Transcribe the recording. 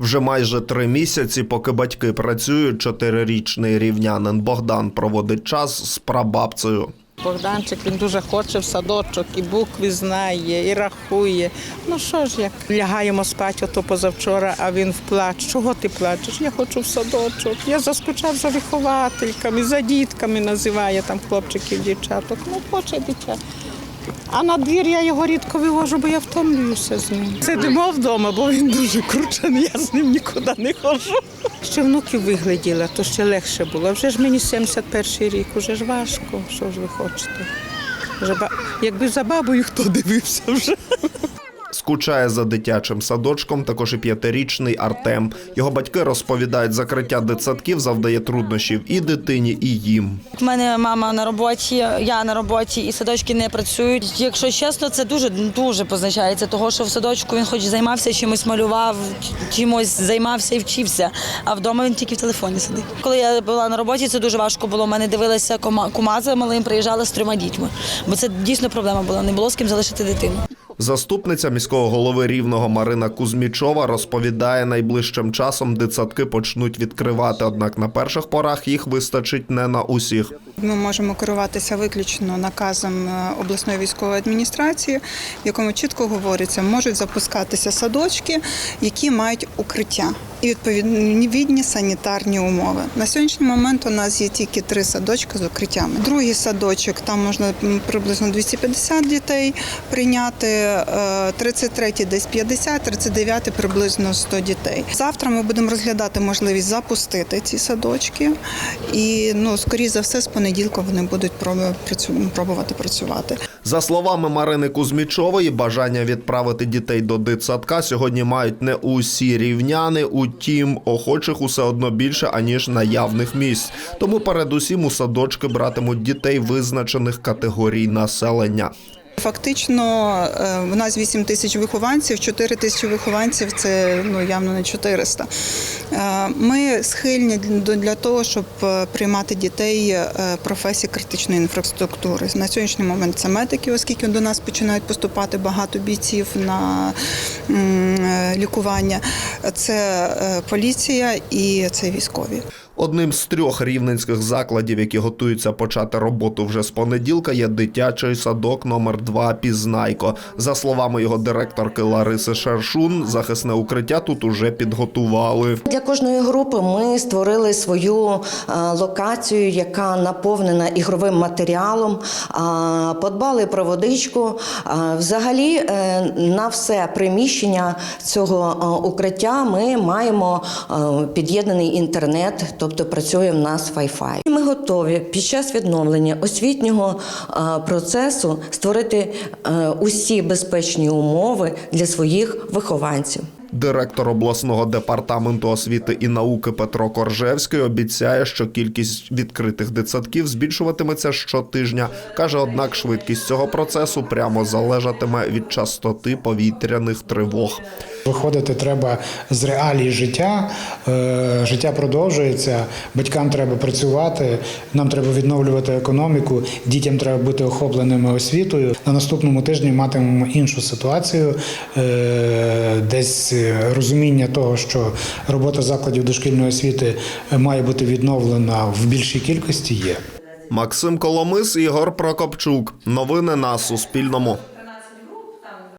Вже майже три місяці, поки батьки працюють, чотирирічний рівнянин Богдан проводить час з прабабцею. Богданчик він дуже хоче в садочок, і букви знає, і рахує. Ну що ж, як лягаємо спати, ото позавчора, а він в плач. Чого ти плачеш? Я хочу в садочок. Я заскучав за виховательками, за дітками називає там хлопчиків, дівчаток. Ну, хоче дитя. А на двір я його рідко вивожу, бо я втомлююся з ним. Сидимо вдома, бо він дуже кручений, я з ним нікуди не ходжу. Ще внуків вигляділа, то ще легше було. Вже ж мені 71 рік, уже ж важко. Що ж ви хочете? Вже. Якби за бабою хто дивився вже. Скучає за дитячим садочком, також і п'ятирічний Артем. Його батьки розповідають, закриття дитсадків завдає труднощів і дитині, і їм. У мене мама на роботі, я на роботі, і садочки не працюють. Якщо чесно, це дуже дуже позначається, того що в садочку він хоч займався чимось, малював, чимось займався і вчився. А вдома він тільки в телефоні сидить. Коли я була на роботі, це дуже важко було. У мене дивилася кома- кума за малим, приїжджала з трьома дітьми. Бо це дійсно проблема була. Не було з ким залишити дитину. Заступниця міського голови рівного Марина Кузмічова розповідає, найближчим часом дитсадки почнуть відкривати, однак на перших порах їх вистачить не на усіх. Ми можемо керуватися виключно наказом е, обласної військової адміністрації, в якому чітко говориться, можуть запускатися садочки, які мають укриття і відповідні санітарні умови. На сьогоднішній момент у нас є тільки три садочки з укриттями. Другий садочок там можна приблизно 250 дітей прийняти. е, 33-й десь 50, 39-й приблизно 100 дітей. Завтра ми будемо розглядати можливість запустити ці садочки, і ну скоріш за все з понеділка вони будуть проб- пробувати працювати. За словами Марини Кузьмічової, бажання відправити дітей до дитсадка сьогодні мають не усі рівняни, утім, охочих усе одно більше, аніж наявних місць. Тому передусім у садочки братимуть дітей визначених категорій населення. Фактично, в нас 8 тисяч вихованців, 4 тисячі вихованців це ну явно не 400. Е, Ми схильні для того, щоб е, приймати дітей е, професії критичної інфраструктури. На сьогоднішній момент це медики, оскільки до нас починають поступати багато бійців на е, лікування. Це е, поліція і це військові. Одним з трьох рівненських закладів, які готуються почати роботу вже з понеділка, є дитячий садок номер 2 Пізнайко. За словами його директорки Лариси Шершун, захисне укриття тут уже підготували. Для кожної групи ми створили свою е, локацію, яка наповнена ігровим матеріалом, подбали про водичку. Взагалі е, на все приміщення цього е, укриття ми маємо е, під'єднаний інтернет, тобто працює в нас Wi-Fi. Ми готові під час відновлення освітнього е, процесу створити усі безпечні умови для своїх вихованців. Директор обласного департаменту освіти і науки Петро Коржевський обіцяє, що кількість відкритих дитсадків збільшуватиметься щотижня. каже, однак швидкість цього процесу прямо залежатиме від частоти повітряних тривог. Виходити треба з реалій життя. Е, Життя продовжується, батькам треба працювати, нам треба відновлювати економіку, дітям треба бути охопленими освітою. На наступному тижні матимемо іншу ситуацію, е, десь розуміння того, що робота закладів дошкільної освіти має бути відновлена в більшій кількості є. Максим Коломис, Ігор Прокопчук. Новини на Суспільному.